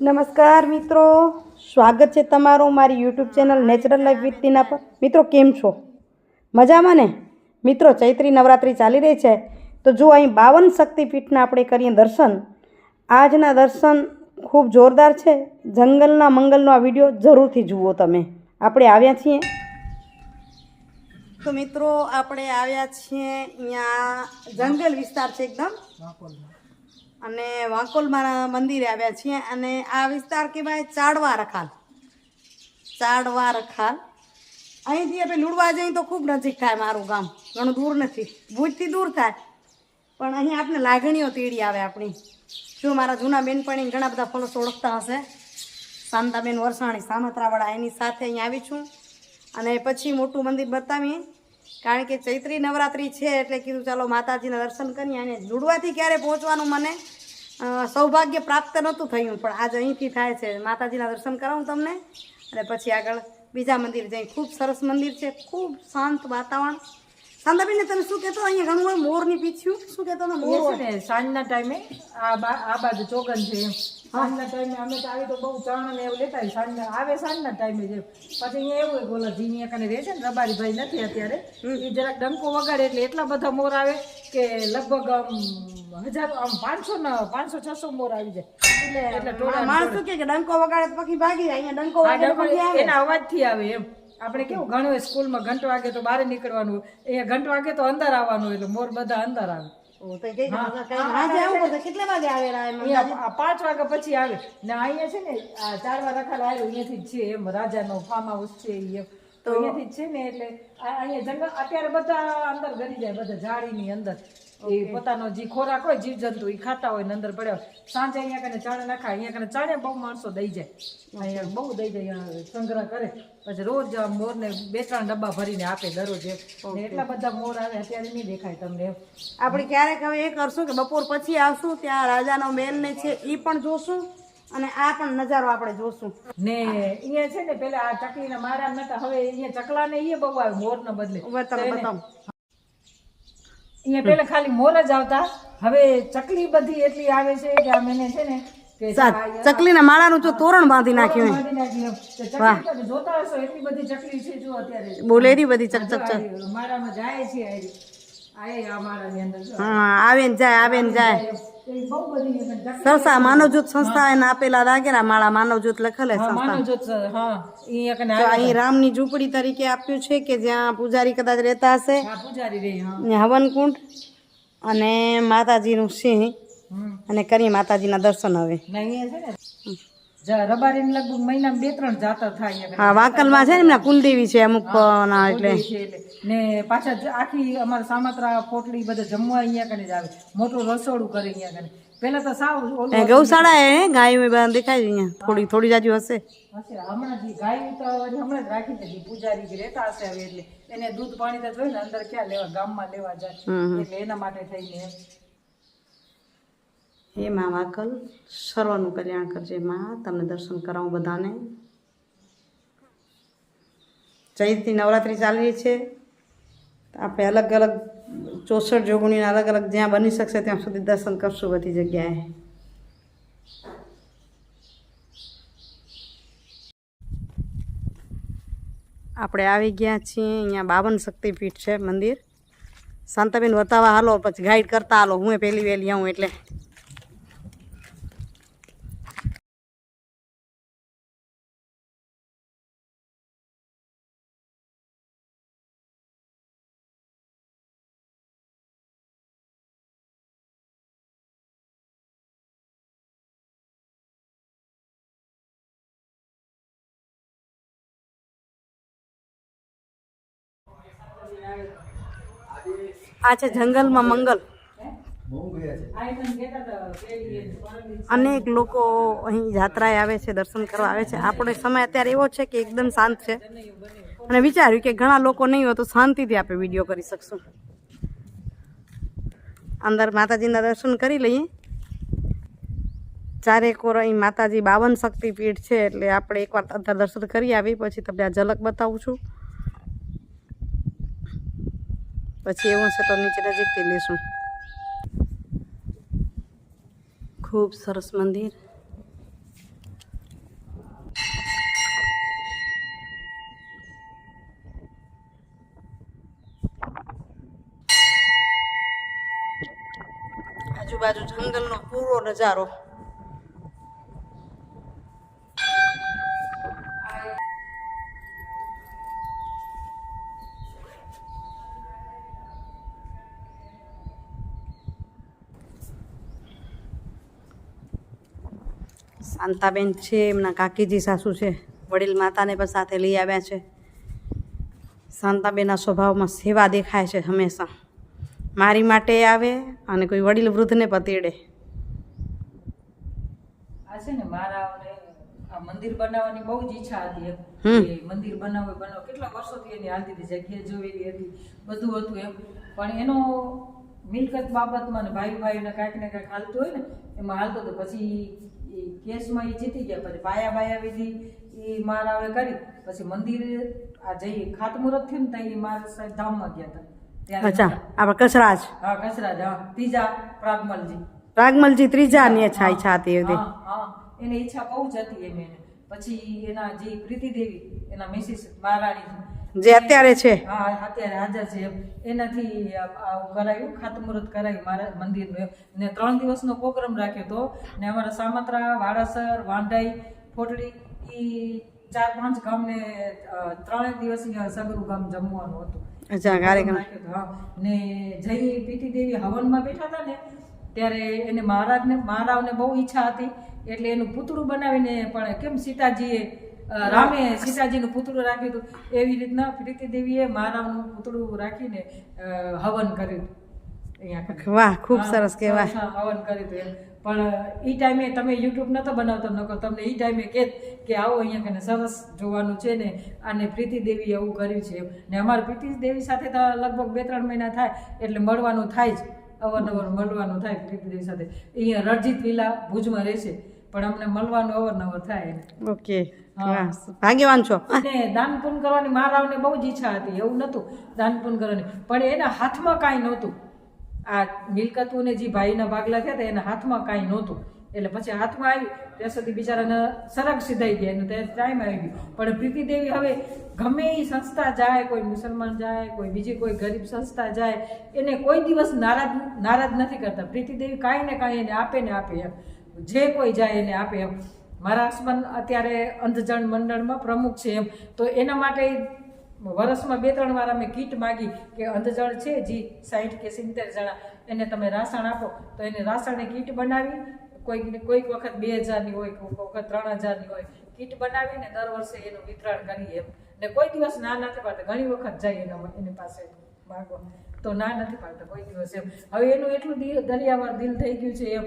નમસ્કાર મિત્રો. સ્વાગત છે તમારું મારી YouTube channel natural life with Tina પર. મિત્રો, કેમ છો? મજામાં ને? મિત્રો, ચૈત્રી નવરાત્રિ ચાલી રહી છે. તો જો અહીં બાવન શક્તિપીઠના આપણે કરીએ દર્શન, આજના દર્શન ખૂબ જોરદાર છે. જંગલના મંગલનો આ વીડિયો જરૂરથી જુઓ તમે. આપણે આવ્યા છીએ. તો મિત્રો, આપણે આવ્યા છીએ અહીંયા જંગલ વિસ્તાર છે એકદમ. અને વાંકોલમાં મંદિરે આવ્યા છીએ અને આ વિસ્તાર કહેવાય ચાડવા રખાલ ચાડવા રખાલ અહીંથી આપણે લુડવા જઈએ તો ખૂબ નજીક થાય મારું ગામ. ઘણું દૂર નથી. ભુજથી દૂર થાય. પણ અહીં આપણે લાગણીઓ તેડી આવે આપણી. જો મારા જૂના બેનપણી ઘણા બધા ફોલોસ ઓળખતા હશે. શાંતાબેન વરસાણી સામત્રાવાળા એની સાથે અહીં આવી છું. અને પછી મોટું મંદિર બતાવીએ. કારણ કે ચૈત્રી નવરાત્રિ છે એટલે કીધું ચાલો માતાજીના દર્શન કરીએ અને જુડવાથી ક્યારે પહોંચવાનું મને સૌભાગ્ય પ્રાપ્ત નહોતું થયું પણ આજ અહીંથી થાય છે. માતાજીના દર્શન કરાવું તમને અને પછી આગળ બીજા મંદિર જઈ ખૂબ સરસ મંદિર છે ખૂબ શાંત વાતાવરણ. શાંતાબેન તમે શું કહેતો? અહીંયા ઘણું હોય મોરની પીછ્યું. શું કહેતો? મોર સાંજના ટાઈમે આ બા આ બાજુ ચોગન છે એમ. સાંજના ટાઈમે અમે તો આવી તો બહુ ચણ ને એવું લેતા સાંજના આવે સાંજના ટાઈમે જે. પછી અહીંયા એવું બોલો જીની કને રહે છે ને રબારી ભાઈ નથી અત્યારે. એ જરાક ડંકો વગાડે એટલે એટલા બધા મોર આવે કે લગભગ આમ હજારો આમ પાંચસો ને પાંચસો છસો મોર આવી જાય. એટલે એટલે માણસ કે ડંકો વગાડે તો પક્ષી ભાગી જાય. અહીંયા ડંકો વગાડે આવે. એના અવાજથી આવે એમ. આપણે કેવું ઘણું સ્કૂલમાં ઘંટ વાગે તો બહાર નીકળવાનું એ અહીંયા વાગે તો અંદર આવવાનું હોય એટલે મોર બધા અંદર આવે. કેટલા વાગે આવેલા એમ પાંચ વાગ્યા પછી આવે. ને અહીંયા છે ને આ ચારવા રખાલ આવ્યો. અહીંયાથી છે એમ રાજાનો ફાર્મ હાઉસ છે એમ તો અહીંયાથી છે ને એટલે અહીંયા જંગલ અત્યારે બધા અંદર ગરી જાય બધા ઝાડીની અંદર. એ પોતાનો જે ખોરાક હોય જીવજંતુ એ ખાતા હોય ને અંદર પડ્યા સાંજે અહીંયા કને ચાણે નખાય અહીંયા કને ચાણે બહુ માણસો દઈ જાય. અહીંયા બહુ દઈ જાય સંગ્રહ કરે. પછી રોજ મોર મોરને બે ત્રણ ડબ્બા ભરીને આપે દરરોજ એટલા બધા મોર આવે અત્યારે નહીં દેખાય તમને એમ. આપણે ક્યારેક હવે એ કરશું કે બપોર પછી આવશું ત્યાં રાજાનો મહેલ ને છે એ પણ જોશું? અને આ પણ નજારો આપણે જોશું. ને અહીંયા છે ને પેલા આ ચકલીના મારા નતા હવે અહીંયા ચકલા ને એ બહુ આવે મોર ના બદલે અહીંયા પેલા ખાલી મોર જ આવતા. હવે ચકલી બધી એટલી આવે છે કે આ મેને છે ને ચકલી ના ચકલીના માળાનું જો તોરણ બાંધી નાખ્યું જોતા હશો એટલી બધી ચકલી છે જો અત્યારે. બોલેરી બધી ચક ચક ચક. આ જાય છે આ આ એ અંદર હા આવે ને જાય આવે ને જાય. સરસા માનવજૂથ સંસ્થા એને આપેલા દાગેરા માળા માનવજૂથ લખેલે સંસ્થા. અહીં રામની ઝૂંપડી તરીકે આપ્યું છે કે જ્યાં પૂજારી કદાચ રહેતા હશે. હવનકુંડ અને માતાજીનું સિંહ અને કરી માતાજીના દર્શન હવે. રબારીને લગભગ મહિનામાં બે ત્રણ જાતર થાય હા વાંકલમાં છે ને એમના કુલદેવી છે અમુક ના એટલે. કને છે એટલે. ને પાછા આખી અમારા સામત્રા પોટલી બધા જમવા અહીંયા કને જ આવે. મોટું રસોડું કરે અહીંયા કને. પેલા તો સાવ ગૌશાળા એ ગાયો દેખાય અહીંયા. થોડી થોડી જાજુ હશે. હશે હમણાં ગાય તો હમણાં જ રાખી પૂજારી જે રહેતા હશે હવે એટલે. એને દૂધ પાણી તો જોઈ ને અંદર ક્યાં લેવા ગામમાં લેવા જાય. એટલે એના માટે થઈને. હે મા વાકલ સર્વનું કલ્યાણ કરજે મા, તમને દર્શન કરાવું બધાને. ચૈતથી નવરાત્રિ ચાલી છે. આપણે અલગ અલગ ચોસઠ જોગણીના અલગ અલગ જ્યાં બની શકશે ત્યાં સુધી દર્શન કરશું બધી જગ્યાએ. આપણે આવી ગયા છીએ, અહીંયા બાવન શક્તિપીઠ છે મંદિર. શાંતાબેન બતાવવા હાલો, પછી ગાઈડ કરતા હાલો. હું પહેલી વહેલી આવું એટલે. આ છે જંગલમાં મંગલ. અનેક લોકો અહીં જાત્રાએ આવે છે, દર્શન કરવા આવે છે. આપણો સમય અત્યારે એવો છે કે એકદમ શાંત છે. અને વિચાર્યું કે ઘણા લોકો નહીં હોય તો શાંતિથી આપણે વીડિયો કરી શકશું. અંદર માતાજીના દર્શન કરી લઈએ. ચારેક ઓર અહીં માતાજી બાવન શક્તિપીઠ છે એટલે આપણે એકવાર અંદર દર્શન કરી આવી, પછી તમને આ ઝલક બતાવું છું. પછી એવું છે તો નીચે નજીકથી લઈશું. ખૂબ સરસ મંદિર. આજુબાજુ જંગલનો પૂરો નજારો. શાંતાબેન છે એમના કાકીજી સાસુ છે વડીલ માતાને પણ સાથે લઈ આવ્યા છે. શાંતાબેનના સ્વભાવમાં સેવા દેખાય છે હંમેશા. મારી માટે આવે અને કોઈ વડીલ વૃદ્ધને પતીડે. આ છે ને મારા આ મંદિર બનાવવાની બહુ જ ઈચ્છા હતી. કે મંદિર બનાવો બનાવો. કેટલા વર્ષોથી એની હાલતી હતી જગ્યા જોયેલી હતી બધું હતું એમ. પણ એનો મિલકત બાબતમાં ને ભાઈ ભાઈને કાંઈક ને કાંઈક હાલતું હોય ને એમાં હાલતો તો પછી ઈ કેસમાં એ જીતી ગયા પછી પાયા બાયા વિધિ એ મારા હવે કરી પછી મંદિર આ જઈ ખાતમુહૂર્ત થયું ને ત્યાં એ મારા સાહેબ ધામમાં ગયા હતા. અચ્છા આપણે કચરાજ હા કચરાજ હા ત્રીજા પ્રાગમલજી. પ્રાગમલજી ત્રીજા ની ઈચ્છા ઈચ્છા હતી. એની ઈચ્છા બહુ જ હતી એમ એને. પછી એના જે પ્રીતિ દેવી એના મિસિસ મહારાણી જે અત્યારે છે. હા અત્યારે હાજર છે. એનાથી કરાયું ખાતમુહૂર્ત કરાયું મારા મંદિરનું ને ત્રણ દિવસનો પ્રોગ્રામ રાખ્યો હતો ને અમારા સામત્રા વાડાસર વાંઢાઈ ફોટડી એ ચાર પાંચ ગામને ત્રણેક દિવસ સગરું ગામ જમવાનું હતું. અચ્છા કાર્યક્રમ. રાખ્યો હતો, હા. ને જઈ પીટી દેવી હવનમાં બેઠા હતા ને ત્યારે એને મહારાજને મહારાવને બહુ ઈચ્છા હતી. એટલે એનું પૂતળું બનાવીને પણ કેમ સીતાજીએ રામે સીતાજીનું પૂતળું રાખ્યું હતું. એવી રીતના પ્રીતિ દેવીએ મહારાવનું પૂતળું રાખીને હવન કર્યું અહીંયા વાહ ખૂબ સરસ કહેવાય. હવન કર્યું હતું એમ. પણ એ ટાઈમે તમે યુટ્યુબ નતો બનાવતો નકો તમને એ ટાઈમે કે કે આવો અહીંયા કને સરસ જોવાનું છે ને અને પ્રીતિ દેવી એવું કર્યું છે એમ. ને અમારે પ્રીતિ દેવી સાથે તો લગભગ બે ત્રણ મહિના થાય એટલે મળવાનું થાય જ. અવારનવાર મળવાનું થાય પ્રીતિ સાથે. અહીંયા રણજીત વિલા ભુજમાં રહેશે પણ અમને મળવાનું અવારનવાર થાય ઓકે. ભાગ્યવાન છો. અને દાન પૂન કરવાની મારાવને બહુ જ ઈચ્છા હતી એવું નહોતું દાન પૂન કરવાની. પણ એના હાથમાં કાંઈ નહોતું. આ મિલકતોને જે ભાઈના ભાગલા થયા હતા એના હાથમાં કાંઈ નહોતું. એટલે પછી હાથમાં આવ્યું, ત્યાં સુધી બિચારાને સરગ સિધાઈ ગયા અને ત્યાં ટાઈમ આવી ગયો. પણ પ્રીતિ દેવી હવે ગમે એ સંસ્થા જાય, કોઈ મુસલમાન જાય, કોઈ બીજી કોઈ ગરીબ સંસ્થા જાય, એને કોઈ દિવસ નારાજ નારાજ નથી કરતા. પ્રીતિ દેવી કાંઈ ને કાંઈ એને આપે ને આપે એમ. જે કોઈ જાય એને આપે એમ. મારા હસબન્ડ અત્યારે અંધજણ મંડળમાં પ્રમુખ છે એમ. તો એના માટે વર્ષમાં બે ત્રણ વાર અમે કીટ માગી કે અંધજણ છે જી સાઠ કે સિત્તેર જણા, એને તમે રાસણ આપો. તો એને રાસણની કીટ બનાવી કોઈક કોઈક વખત બે હજારની હોય કોઈક વખત ત્રણ હજારની હોય. કીટ બનાવીને દર વર્ષે એનું વિતરણ કરીએ એમ. ને કોઈ દિવસ ના નથી પાડતા. ઘણી વખત જાય એના એની પાસે માગવા તો ના નથી પાડતા કોઈ દિવસ એમ. હવે એનું એટલું દિલ દરિયાવાર દિલ થઈ ગયું છે એમ.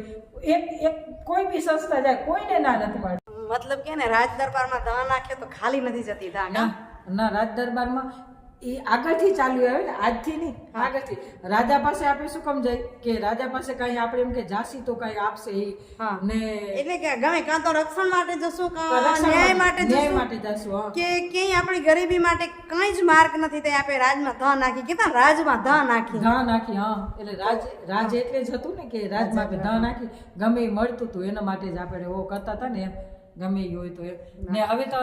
એક એક કોઈ બી સંસ્થા જાય કોઈને ના નથી પાડતા. મતલબ કે ને રાજ દરબારમાં દવા નાખે તો ખાલી નથી જતી ના ના રાજ દરબારમાં એ આગળથી ચાલ્યું આવે ને આજથી નહીં આગળથી. રાજા પાસે આપણે શું કમ જાય? કે રાજા પાસે કઈ આપણે એમ કે જાસી તો કઈ આપશે એ ને એટલે કે ગમે કાં તો રક્ષણ માટે જશું કાં ન્યાય માટે ન્યાય માટે જાશું કે ક્યાંય આપણી ગરીબી માટે કઈ જ માર્ગ નથી તે આપણે રાજમાં ધ નાખી. ને, રાજમાં ધ નાખી. ધ નાખી હા. એટલે રાજ રાજ એટલે જ હતું ને કે રાજ માટે ધા નાખી. ગમે મળતું હતું એના માટે જ આપણે એવો કરતા હતા ને એમ. ગમે એ હોય તો ને. હવે તો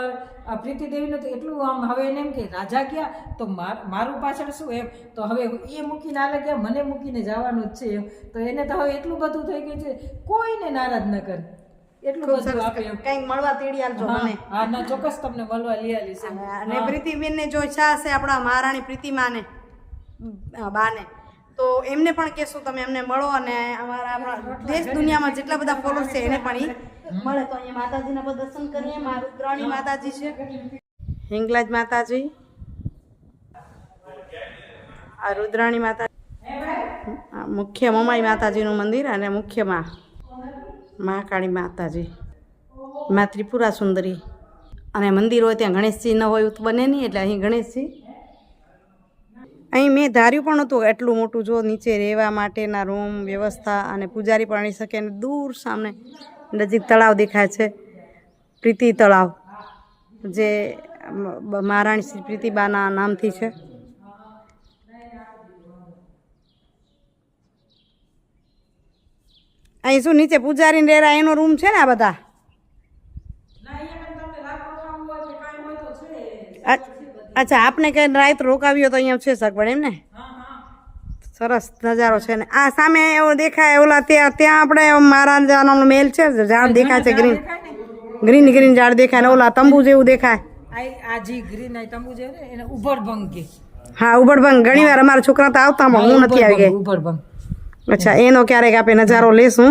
આ પ્રીતિ દેવીને તો એટલું આમ હવે એને એમ કે રાજા ગયા તો મારું પાછળ શું એમ? તો હવે એ મૂકીને આલે ગયા મને મૂકીને જવાનું જ છે એમ. તો એને તો હવે એટલું બધું થઈ ગયું છે કોઈને નારાજ ન કરે. એટલું બધું આપે એમ. કંઈક મળવા તેડી આલજો મને. હા ના ચોક્કસ તમને મળવા લઈ એમ. અને પ્રીતિબેનને જો ઈચ્છા હશે આપણા મહારાણી પ્રીતિમાને બાને તો એમને પણ કહેશું તમે એમને મળો અને અમારા દેશ દુનિયામાં જેટલા બધા ફોલોઅર્સ છે એને પણ મળે. તો અહીંયા માતાજીના પણ દર્શન કરીએ મારું રુદ્રાણી માતાજી છે. હિંગલાજ માતાજી. આ રુદ્રાણી માતા આ મુખ્ય મમાઈ માતાજીનું મંદિર અને મુખ્યમાં મહાકાળી માતાજી. મા ત્રિપુરા સુંદરી. અને મંદિર હોય ત્યાં ગણેશજી ન હોય તો બને નહીં એટલે અહીં ગણેશજી અહીં મેં ધાર્યું પણ હતું એટલું મોટું, જો નીચે રહેવા માટેના રૂમ, વ્યવસ્થા અને પૂજારી પણ રહી શકે અને દૂર સામે નજીક તળાવ દેખાય છે. પ્રીતિ તળાવ, જે મહારાણી શ્રી પ્રીતિબાના નામથી છે. અહીં શું નીચે પૂજારીને રેરા એનો રૂમ છે ને આ બધા ના અહીંયા કને તમને રાત રોકાવું હોય કે કાંઈ હોય તો છે અ- અચ્છા આપને કઈ રાત રોકાવ્યો તો અહીંયા છે સગવડ એમ ને સરસ નજારો છે ને. આ સામે એવું દેખાય ઓલા ત્યાં ત્યાં આપણે મહારાજાનો મેલ છે ઝાડ દેખાય છે ગ્રીન ગ્રીન ગ્રીન ઝાડ દેખાય ને ઓલા તંબુ જેવું દેખાય. આ જે ગ્રીન આ તંબુ છે ને એને ઉભરભંગ કે. હા ઉબડભંગ ઘણી વાર અમારા છોકરા તો આવતા પણ હું નથી આવી ગઈ. ઉભરભંગ. અચ્છા એનો ક્યારેક આપણે નજારો લેશું.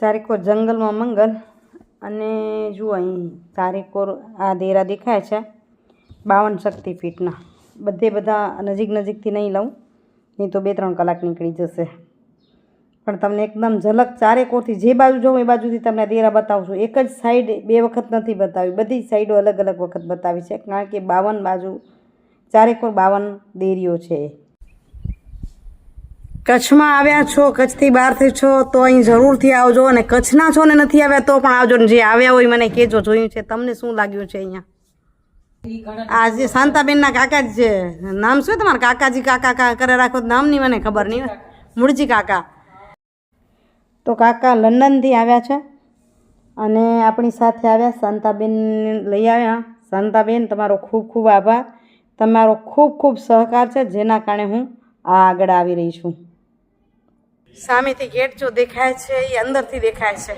ચારેકોર જંગલમાં મંગલ અને જુઓ અહીં ચારેકોર આ દેરા દેખાય છે. બાવન શક્તિ ફીટના બધે બધા નજીક નજીકથી નહીં લઉં, નહીં તો બે ત્રણ કલાક નીકળી જશે. પણ તમને એકદમ ઝલક ચારેકોરથી જે બાજુ જોઉં એ બાજુથી તમને દેરા બતાવું છું એક જ સાઈડ બે વખત નથી બતાવી, બધી સાઈડો અલગ અલગ વખત બતાવી છે. કારણ કે બાવન બાજુ ચારેકોર બાવન દેરીઓ છે. કચ્છમાં આવ્યા છો, કચ્છથી બહારથી છો, તો અહીં જરૂરથી આવજો. અને કચ્છના છો ને નથી આવ્યા, તો પણ આવજો. ને જે આવ્યા હોય મને કહેજો, જોયું છે. તમને શું લાગ્યું છે અહીંયા? આ જે શાંતાબેનના કાકા જ છે. નામ શું તમારા કાકાજી કાકા કા કરે રાખો નામ નહીં મને ખબર નહીં મૂળજી કાકા. તો કાકા લંડનથી આવ્યા છે અને આપણી સાથે આવ્યા શાંતાબેન લઈ આવ્યા. શાંતાબેન, તમારો ખૂબ ખૂબ આભાર. તમારો ખૂબ ખૂબ સહકાર છે, જેના કારણે હું આગળ આવી રહી છું. સામેથી ગેટ જો દેખાય છે, એ અંદરથી દેખાય છે.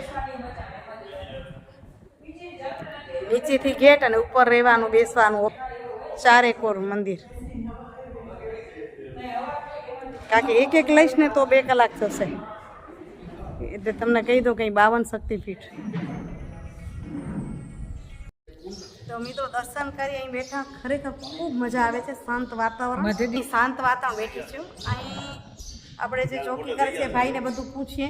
નીચેથી ગેટ અને ઉપર રહેવાનું બેસવાનું ચારે કોર મંદિર. કારણ કે એક એક લઈશ ને તો બે કલાક થશે. એટલે તમને કહી દઉં કંઈ બાવન શક્તિપીઠ. તો મિત્રો દર્શન કરી અહીં બેઠા. ખરેખર ખૂબ મજા આવે છે શાંત વાતાવરણ. શાંત વાતાવરણ બેઠી છું. અહીં આપણે જે ચોકીદાર છે ભાઈને બધું પૂછીએ.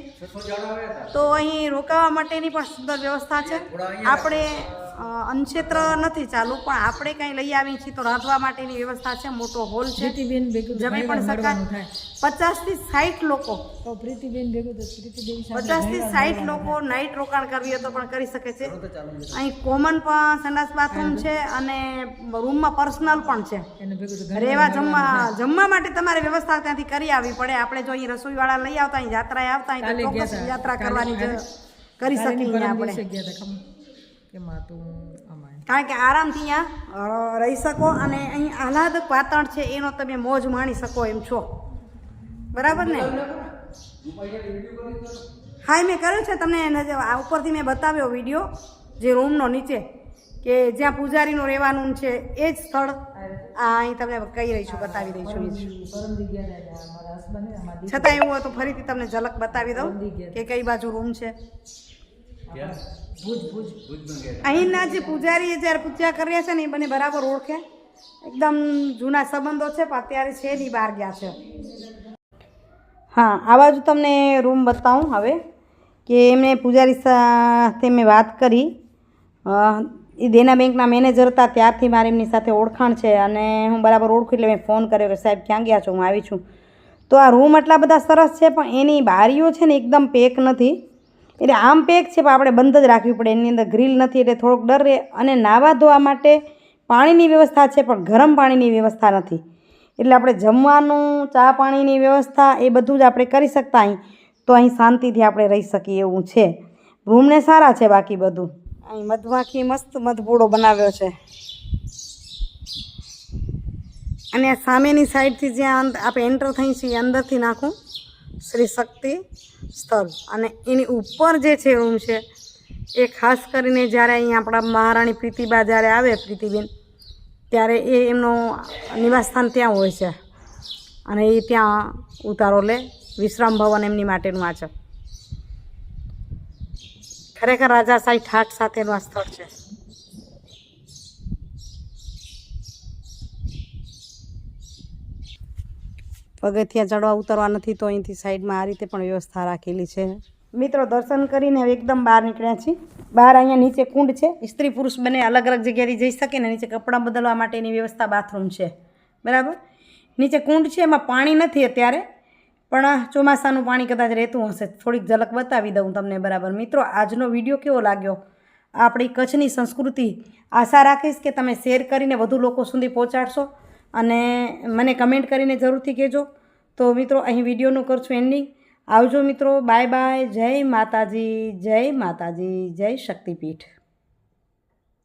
તો અહીં રોકાવા માટેની પણ સુંદર વ્યવસ્થા છે. આપણે અન્નક્ષેત્ર નથી ચાલુ પણ આપણે કંઈ લઈ આવીએ છીએ તો રાંધવા માટેની વ્યવસ્થા છે મોટો હોલ છે. જમી પણ શકાય. થાય. પચાસથી સાઠ લોકો. પચાસથી સાઠ લોકો નાઇટ રોકાણ કરવી હોય તો પણ કરી શકે છે. અહીં કોમન પણ સંડાસ બાથરૂમ છે અને રૂમમાં પર્સનલ પણ છે. રહેવા જમવા જમવા માટે તમારે વ્યવસ્થા ત્યાંથી કરી આવવી પડે. આપણે જો અહીં રસોઈવાળા લઈ આવતા અહીં યાત્રાએ આવતા. યાત્રા કરવાની કરી શકીએ આપણે. ગયા હતા ખબર કે માં તું આમાં કારણ કે આરામથી અહીંયા રહી શકો અને અહીં આહલાદક વાતાવરણ છે એનો તમે મોજ માણી શકો એમ છો. બરાબર ને? હા મેં કર્યું છે તમને આ ઉપરથી મેં બતાવ્યો વીડિયો જે રૂમનો નીચે કે જ્યાં પૂજારીનું રહેવાનું છે એ જ સ્થળ. આ અહીં તમને કહી રહી છું બતાવી રહી છું છતાં એવું હોય તો ફરીથી તમને ઝલક બતાવી દઉં કે કઈ બાજુ રૂમ છે. અહીંના જે પૂજારી જ્યારે પૂજા કર્યા છે ને એ બંને બરાબર ઓળખે. એકદમ જૂના સંબંધો છે પણ અત્યારે છે નહીં બહાર ગયા છે. હા આ બાજુ તમને રૂમ બતાવું હવે કે એમને પૂજારી સાથે મેં વાત કરી. એ દેના બેંકના મેનેજર હતા ત્યારથી મારી એમની સાથે ઓળખાણ છે અને હું બરાબર ઓળખું એટલે મેં ફોન કર્યો કે સાહેબ ક્યાં ગયા છો? હું આવી છું. તો આ રૂમ આટલા બધા સરસ છે પણ એની બારીઓ છે ને એકદમ પેક નથી. એટલે આમ પેક છે, પણ આપણે બંધ જ રાખવી પડે. એની અંદર ગ્રીલ નથી, એટલે થોડોક ડર રહે. અને નાવા ધોવા માટે પાણીની વ્યવસ્થા છે, પણ ગરમ પાણીની વ્યવસ્થા નથી. એટલે આપણે જમવાનું, ચા પાણીની વ્યવસ્થા એ બધું જ આપણે કરી શકતા અહીં. તો અહીં શાંતિથી આપણે રહી શકીએ એવું છે. રૂમને સારા છે બાકી બધું. અહીં મધમાખી મસ્ત મધપૂડો બનાવ્યો છે. અને સામેની સાઈડથી જ્યાં આપણે એન્ટર થઈ છીએ, અંદરથી નાખું. શ્રી શક્તિ સ્થળ અને એની ઉપર જે છે રૂમ છે, એ ખાસ કરીને જ્યારે અહીંયા આપણા મહારાણી પ્રીતિબા જ્યારે આવે, પ્રીતિબેન, ત્યારે એ એમનું નિવાસસ્થાન ત્યાં હોય છે. અને એ ત્યાં ઉતારો લે વિશ્રામ ભવન એમની માટેનું આ છે. ખરેખર રાજાશાહી ઠાઠ સાથેનું આ સ્થળ છે. પગથિયા ચડવા ઉતરવા નથી, તો અહીંથી સાઈડમાં આ રીતે પણ વ્યવસ્થા રાખેલી છે. મિત્રો, દર્શન કરીને એકદમ બહાર નીકળ્યા છીએ. બહાર અહીંયા નીચે કુંડ છે. સ્ત્રી પુરુષ બંને અલગ અલગ જગ્યાએથી જઈ શકે ને નીચે કપડાં બદલવા માટેની વ્યવસ્થા બાથરૂમ છે. બરાબર? નીચે કુંડ છે, એમાં પાણી નથી અત્યારે, પણ ચોમાસાનું પાણી કદાચ રહેતું હશે. થોડીક ઝલક બતાવી દઉં તમને બરાબર. મિત્રો, આજનો વીડિયો કેવો લાગ્યો? આપણી કચ્છની સંસ્કૃતિ આશા રાખીશ કે તમે શેર કરીને વધુ લોકો સુધી પહોંચાડશો. અને મને કમેન્ટ કરીને જરૂરથી કહેજો. તો મિત્રો, અહીં વિડીયોનું કરશું એન્ડિંગ. આવજો મિત્રો, બાય બાય, જય માતાજી જય માતાજી, જય શક્તિપીઠ.